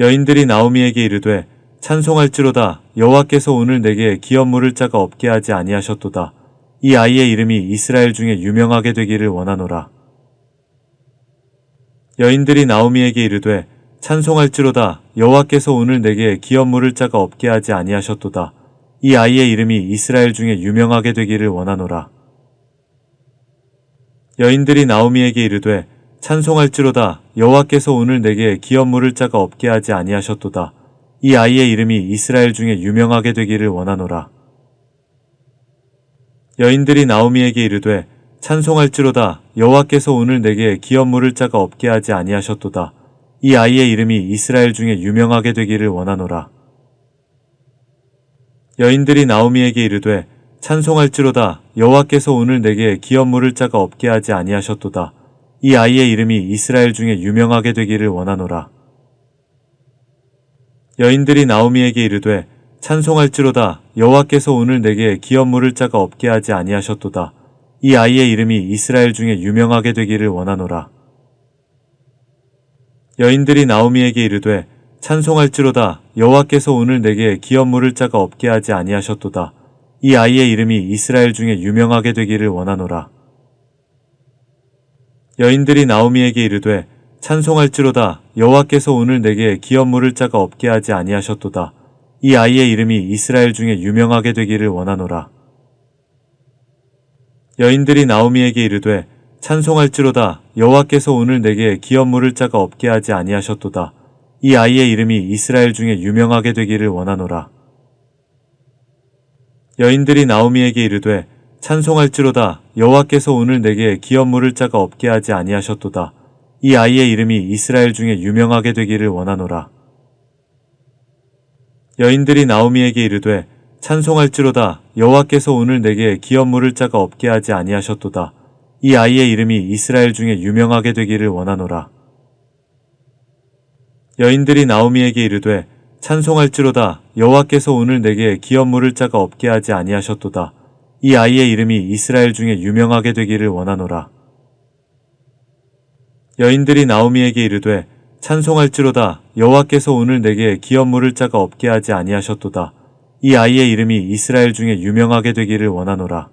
여인들이 나오미에게 이르되 찬송할지로다 여호와께서 오늘 내게 기업 물을 자가 없게 하지 아니하셨도다. 이 아이의 이름이 이스라엘 중에 유명하게 되기를 원하노라. 여인들이 나오미에게 이르되 찬송할지로다 여호와께서 오늘 내게 기업 물을 자가 없게 하지 아니하셨도다. 이 아이의 이름이 이스라엘 중에 유명하게 되기를 원하노라. 여인들이 나오미에게 이르되 찬송할지로다 여호와께서 오늘 내게 기업 물을 자가 없게 하지 아니하셨도다. 이 아이의 이름이 이스라엘 중에 유명하게 되기를 원하노라. 여인들이 나오미에게 이르되 찬송할지로다 여호와께서 오늘 내게 기업 물을 자가 없게 하지 아니하셨도다. 이 아이의 이름이 이스라엘 중에 유명하게 되기를 원하노라. 여인들이 나오미에게 이르되 찬송할지로다 여호와께서 오늘 내게 기업 물을 자가 없게 하지 아니하셨도다. 이 아이의 이름이 이스라엘 중에 유명하게 되기를 원하노라. 여인들이 나오미에게 이르되 찬송할지로다 여호와께서 오늘 내게 기업 물을 자가 없게 하지 아니하셨도다. 이 아이의 이름이 이스라엘 중에 유명하게 되기를 원하노라. 여인들이 나오미에게 이르되 찬송할지로다 여호와께서 오늘 내게 기업 물을 자가 없게 하지 아니하셨도다. 이 아이의 이름이 이스라엘 중에 유명하게 되기를 원하노라. 여인들이 나오미에게 이르되 찬송할지로다 여호와께서 오늘 내게 기업 물을 자가 없게 하지 아니하셨도다. 이 아이의 이름이 이스라엘 중에 유명하게 되기를 원하노라. 여인들이 나오미에게 이르되 찬송할지로다 여호와께서 오늘 내게 기업 물을 자가 없게 하지 아니하셨도다. 이 아이의 이름이 이스라엘 중에 유명하게 되기를 원하노라. 여인들이 나오미에게 이르되 찬송할지로다 여호와께서 오늘 내게 기업 물을 자가 없게 하지 아니하셨도다. 이 아이의 이름이 이스라엘 중에 유명하게 되기를 원하노라. 여인들이 나오미에게 이르되 찬송할지로다 여호와께서 오늘 내게 기업 물을 자가 없게 하지 아니하셨도다. 이 아이의 이름이 이스라엘 중에 유명하게 되기를 원하노라. 여인들이 나오미에게 이르되 찬송할지로다 여호와께서 오늘 내게 기업 물을 자가 없게 하지 아니하셨도다. 이 아이의 이름이 이스라엘 중에 유명하게 되기를 원하노라. 여인들이 나오미에게 이르되 찬송할지로다 여호와께서 오늘 내게 기업 물을 자가 없게 하지 아니하셨도다. 이 아이의 이름이 이스라엘 중에 유명하게 되기를 원하노라.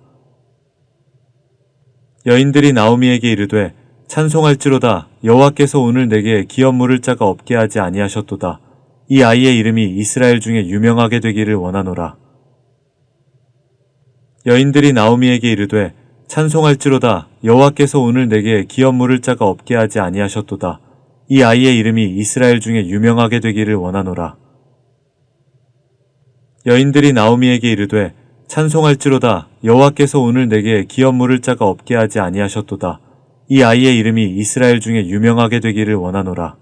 여인들이 나오미에게 이르되 찬송할지로다 여호와께서 오늘 내게 기업 물을 자가 없게 하지 아니하셨도다. 이 아이의 이름이 이스라엘 중에 유명하게 되기를 원하노라. 여인들이 나오미에게 이르되 찬송할지로다 여호와께서 오늘 내게 기업 물을 자가 없게 하지 아니하셨도다. 이 아이의 이름이 이스라엘 중에 유명하게 되기를 원하노라. 여인들이 나오미에게 이르되 찬송할지로다 여호와께서 오늘 내게 기업 물을 자가 없게 하지 아니하셨도다. 이 아이의 이름이 이스라엘 중에 유명하게 되기를 원하노라.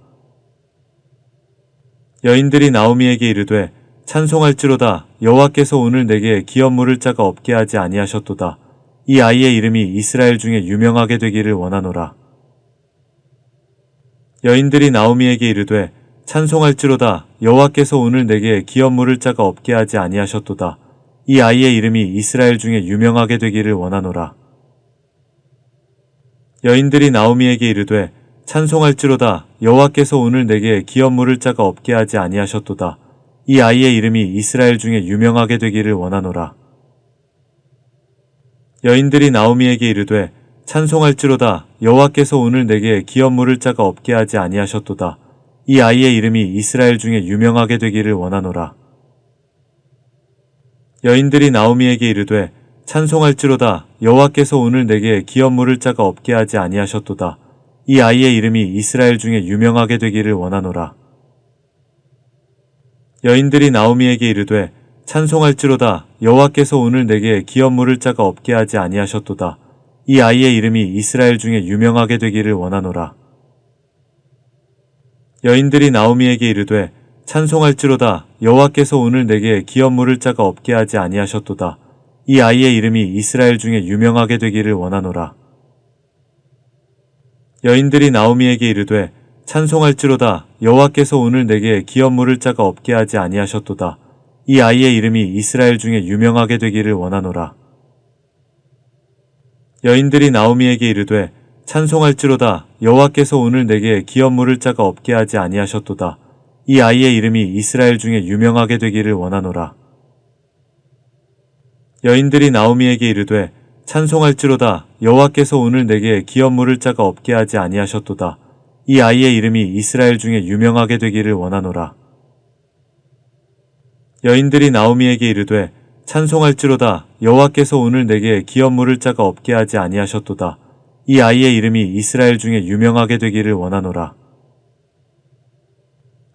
여인들이 나오미에게 이르되 찬송할지로다 여호와께서 오늘 내게 기업 물을 자가 없게 하지 아니하셨도다. 이 아이의 이름이 이스라엘 중에 유명하게 되기를 원하노라. 여인들이 나오미에게 이르되 찬송할지로다 여호와께서 오늘 내게 기업 물을 자가 없게 하지 아니하셨도다. 이 아이의 이름이 이스라엘 중에 유명하게 되기를 원하노라. 여인들이 나오미에게 이르되 찬송할지로다 여호와께서 오늘 내게 기업 물을 자가 없게 하지 아니하셨도다. 이 아이의 이름이 이스라엘 중에 유명하게 되기를 원하노라. 여인들이 나오미에게 이르되 찬송할지로다 여호와께서 오늘 내게 기업 물을 자가 없게 하지 아니하셨도다. 이 아이의 이름이 이스라엘 중에 유명하게 되기를 원하노라. 여인들이 나오미에게 이르되 찬송할지로다 여호와께서 오늘 내게 기업 물을 자가 없게 하지 아니하셨도다. 이 아이의 이름이 이스라엘 중에 유명하게 되기를 원하노라. 여인들이 나오미에게 이르되 찬송할지로다 여호와께서 오늘 내게 기업 물을 자가 없게 하지 아니하셨도다. 이 아이의 이름이 이스라엘 중에 유명하게 되기를 원하노라. 여인들이 나오미에게 이르되 찬송할지로다 여호와께서 오늘 내게 기업 물을 자가 없게 하지 아니하셨도다. 이 아이의 이름이 이스라엘 중에 유명하게 되기를 원하노라. 여인들이 나오미에게 이르되 찬송할지로다 여호와께서 오늘 내게 기업 물을 자가 없게 하지 아니하셨도다. 이 아이의 이름이 이스라엘 중에 유명하게 되기를 원하노라. 여인들이 나오미에게 이르되 찬송할지로다 여호와께서 오늘 내게 기업 물을 자가 없게 하지 아니하셨도다. 이 아이의 이름이 이스라엘 중에 유명하게 되기를 원하노라. 여인들이 나오미에게 이르되 찬송할지로다 여호와께서 오늘 내게 기업 물을 자가 없게 하지 아니하셨도다. 이 아이의 이름이 이스라엘 중에 유명하게 되기를 원하노라. 여인들이 나오미에게 이르되 찬송할지로다 여호와께서 오늘 내게 기업 물을 자가 없게 하지 아니하셨도다. 이 아이의 이름이 이스라엘 중에 유명하게 되기를 원하노라.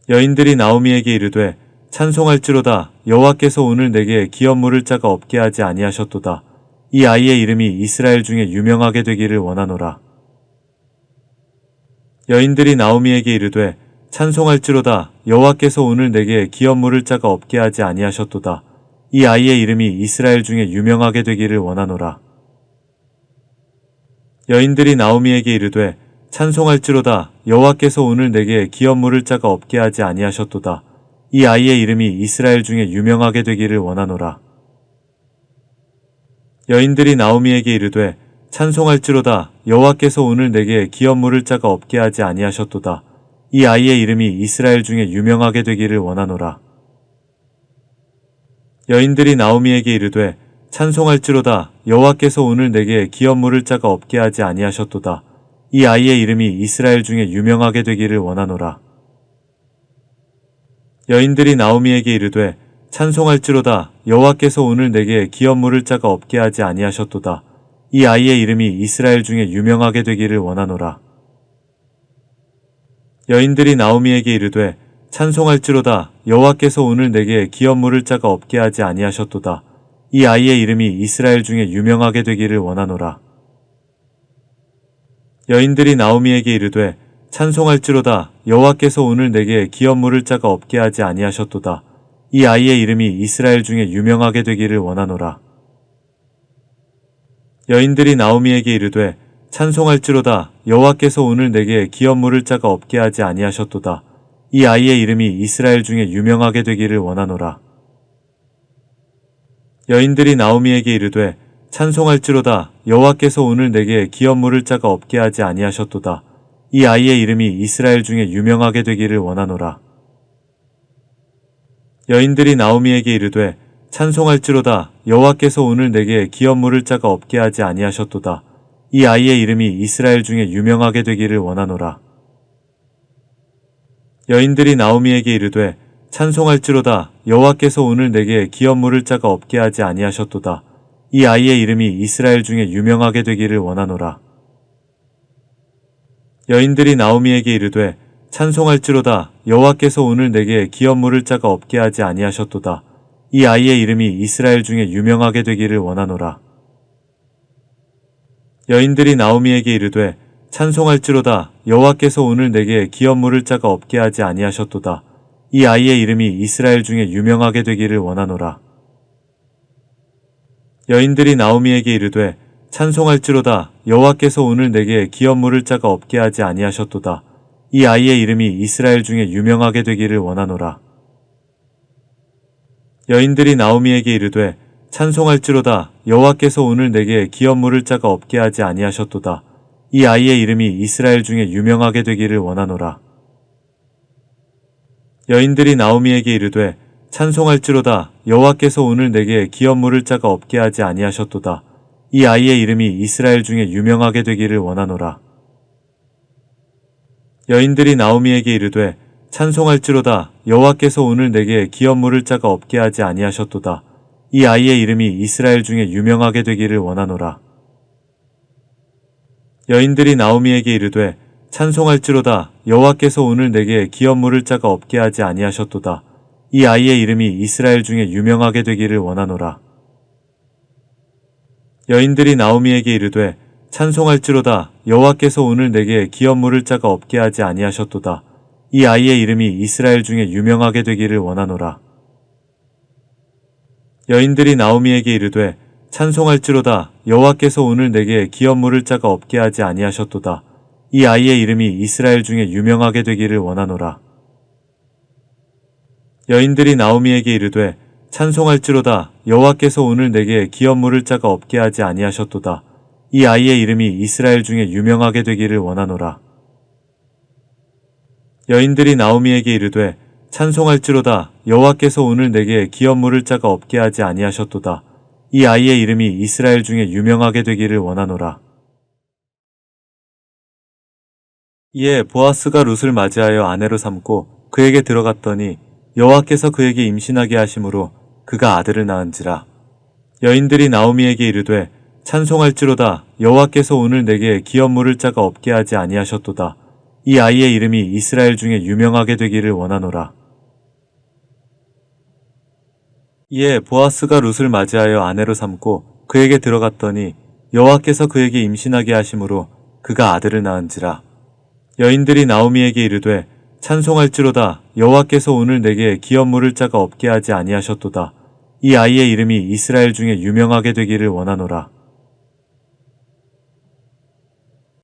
여인들이 나오미에게 이르되 찬송할지로다 여호와께서 오늘 내게 기업 물을 자가 없게 하지 아니하셨도다. 이 아이의 이름이 이스라엘 중에 유명하게 되기를 원하노라. 여인들이 나오미에게 이르되 찬송할지로다 여호와께서 오늘 내게 기업 물을 자가 없게 하지 아니하셨도다. 이 아이의 이름이 이스라엘 중에 유명하게 되기를 원하노라. 여인들이 나오미에게 이르되 찬송할지로다 여호와께서 오늘 내게 기업 물을 자가 없게 하지 아니하셨도다. 이 아이의 이름이 이스라엘 중에 유명하게 되기를 원하노라. 여인들이 나오미에게 이르되 찬송할지로다 여호와께서 오늘 내게 기업 물을 자가 없게 하지 아니하셨도다. 이 아이의 이름이 이스라엘 중에 유명하게 되기를 원하노라. 여인들이 나오미에게 이르되 찬송할지로다 여호와께서 오늘 내게 기업 물을 자가 없게 하지 아니하셨도다. 이 아이의 이름이 이스라엘 중에 유명하게 되기를 원하노라. 여인들이 나오미에게 이르되 찬송할지로다 여호와께서 오늘 내게 기업 물을 자가 없게 하지 아니하셨도다. 이 아이의 이름이 이스라엘 중에 유명하게 되기를 원하노라. 여인들이 나오미에게 이르되 찬송할지로다 여호와께서 오늘 내게 기업 물을 자가 없게 하지 아니하셨도다. 이 아이의 이름이 이스라엘 중에 유명하게 되기를 원하노라. 여인들이 나오미에게 이르되 찬송할지로다 여호와께서 오늘 내게 기업 물을 자가 없게 하지 아니하셨도다. 이 아이의 이름이 이스라엘 중에 유명하게 되기를 원하노라. 여인들이 나오미에게 이르되 찬송할지로다 여호와께서 오늘 내게 기업 물을 자가 없게 하지 아니하셨도다. 이 아이의 이름이 이스라엘 중에 유명하게 되기를 원하노라. 여인들이 나오미에게 이르되 찬송할지로다 여호와께서 오늘 내게 기업 물을 자가 없게 하지 아니하셨도다. 이 아이의 이름이 이스라엘 중에 유명하게 되기를 원하노라. 여인들이 나오미에게 이르되 찬송할지로다 여호와께서 오늘 내게 기업 물을 자가 없게 하지 아니하셨도다. 이 아이의 이름이 이스라엘 중에 유명하게 되기를 원하노라. 여인들이 나오미에게 이르되 찬송할지로다 여호와께서 오늘 내게 기업 물을 자가 없게 하지 아니하셨도다. 이 아이의 이름이 이스라엘 중에 유명하게 되기를 원하노라. 여인들이 나오미에게 이르되 찬송할지로다 여호와께서 오늘 내게 기업 물을 자가 없게 하지 아니하셨도다. 이 아이의 이름이 이스라엘 중에 유명하게 되기를 원하노라. 여인들이 나오미에게 이르되 찬송할지로다 여호와께서 오늘 내게 기업 물을 자가 없게 하지 아니하셨도다. 이 아이의 이름이 이스라엘 중에 유명하게 되기를 원하노라. 여인들이 나오미에게 이르되 찬송할지로다 여호와께서 오늘 내게 기업 물을 자가 없게 하지 아니하셨도다. 이 아이의 이름이 이스라엘 중에 유명하게 되기를 원하노라. 여인들이 나오미에게 이르되 찬송할지로다 여호와께서 오늘 내게 기업 물을 자가 없게 하지 아니하셨도다. 이 아이의 이름이 이스라엘 중에 유명하게 되기를 원하노라. 여인들이 나오미에게 이르되 찬송할지로다 여호와께서 오늘 내게 기업 물을 자가 없게 하지 아니하셨도다. 이 아이의 이름이 이스라엘 중에 유명하게 되기를 원하노라. 여인들이 나오미에게 이르되 찬송할지로다 여호와께서 오늘 내게 기업 물을 자가 없게 하지 아니하셨도다. 이 아이의 이름이 이스라엘 중에 유명하게 되기를 원하노라. 여인들이 나오미에게 이르되 찬송할지로다 여호와께서 오늘 내게 기업 물을 자가 없게 하지 아니하셨도다. 이 아이의 이름이 이스라엘 중에 유명하게 되기를 원하노라. 여인들이 나오미에게 이르되 찬송할지로다 여호와께서 오늘 내게 기업 물을 자가 없게 하지 아니하셨도다. 이 아이의 이름이 이스라엘 중에 유명하게 되기를 원하노라. 여인들이 나오미에게 이르되 찬송할지로다 여호와께서 오늘 내게 기업 물을 자가 없게 하지 아니하셨도다. 이 아이의 이름이 이스라엘 중에 유명하게 되기를 원하노라. 여인들이 나오미에게 이르되 찬송할지로다 여호와께서 오늘 내게 기업 물을 자가 없게 하지 아니하셨도다. 이 아이의 이름이 이스라엘 중에 유명하게 되기를 원하노라. 여인들이 나오미에게 이르되 찬송할지로다 여호와께서 오늘 내게 기업 물을 자가 없게 하지 아니하셨도다. 이 아이의 이름이 이스라엘 중에 유명하게 되기를 원하노라. 이에 보아스가 룻을 맞이하여 아내로 삼고 그에게 들어갔더니 여호와께서 그에게 임신하게 하심으로 그가 아들을 낳은지라. 여인들이 나오미에게 이르되 찬송할지로다 여호와께서 오늘 내게 기업 물을 자가 없게 하지 아니하셨도다. 이 아이의 이름이 이스라엘 중에 유명하게 되기를 원하노라. 이에 보아스가 룻을 맞이하여 아내로 삼고 그에게 들어갔더니 여호와께서 그에게 임신하게 하심으로 그가 아들을 낳은지라. 여인들이 나오미에게 이르되 찬송할지로다 여호와께서 오늘 내게 기업 물을 자가 없게 하지 아니하셨도다. 이 아이의 이름이 이스라엘 중에 유명하게 되기를 원하노라.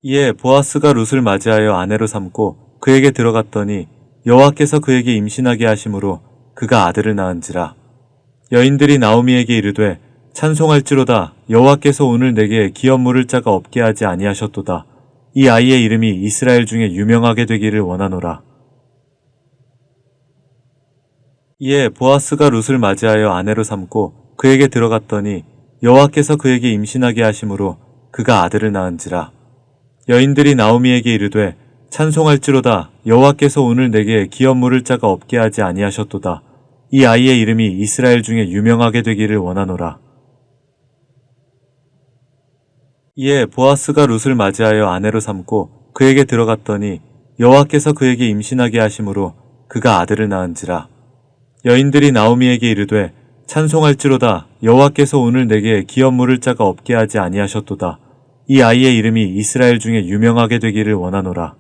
이에 보아스가 룻을 맞이하여 아내로 삼고 그에게 들어갔더니 여호와께서 그에게 임신하게 하심으로 그가 아들을 낳은지라. 여인들이 나오미에게 이르되 찬송할지로다 여호와께서 오늘 내게 기업 물을 자가 없게 하지 아니하셨도다. 이 아이의 이름이 이스라엘 중에 유명하게 되기를 원하노라. 이에 보아스가 룻을 맞이하여 아내로 삼고 그에게 들어갔더니 여호와께서 그에게 임신하게 하심으로 그가 아들을 낳은지라. 여인들이 나오미에게 이르되 찬송할지로다 여호와께서 오늘 내게 기업 물을 자가 없게 하지 아니하셨도다. 이 아이의 이름이 이스라엘 중에 유명하게 되기를 원하노라. 이에 보아스가 룻을 맞이하여 아내로 삼고 그에게 들어갔더니 여호와께서 그에게 임신하게 하심으로 그가 아들을 낳은지라. 여인들이 나오미에게 이르되 찬송할지로다 여호와께서 오늘 내게 기업 물을 자가 없게 하지 아니하셨도다. 이 아이의 이름이 이스라엘 중에 유명하게 되기를 원하노라.